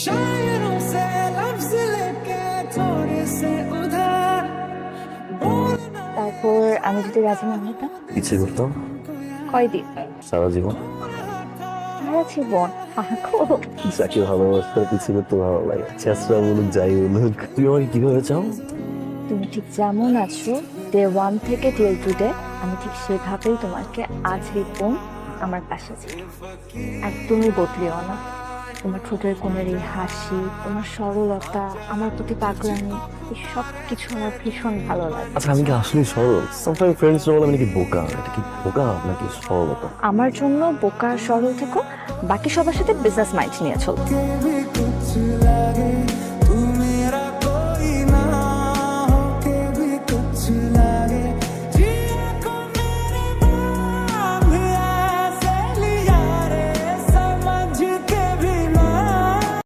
शायरों से लफ्ज लेके थोड़े से उधार बोलना তারপর আমি যদি রাজি না হতাম ইচ্ছে করতাম কয়দিন সারা জীবন সারা জীবন আঁকো যাকে ভালোবাসতে ইচ্ছে করতে ভালো লাগে চেষ্টা বলুক যাই বলুক তুমি আমাকে কিভাবে চাও তুমি ঠিক যেমন আছো ডে ওয়ান থেকে টিল টু ডে আমি ঠিক সেভাবেই তোমাকে আজ রিপন আমার পাশে ছিল একদমই বদলিও না তোমার ঠোঁটের কোণের এই হাসি তোমার সরলতা আমার প্রতি পাগলামি এই সব কিছু আমার ভীষণ ভালো লাগে। আচ্ছা আমি কি আসলে সরল? সামটাইম ফ্রেন্ডস বলে আমি কি বোকা। এটা কি বোকা নাকি সরলতা? আমার জন্য বোকা সরল থেকো বাকি সবার সাথে বিজনেস মাইন্ড নিয়ে চলো।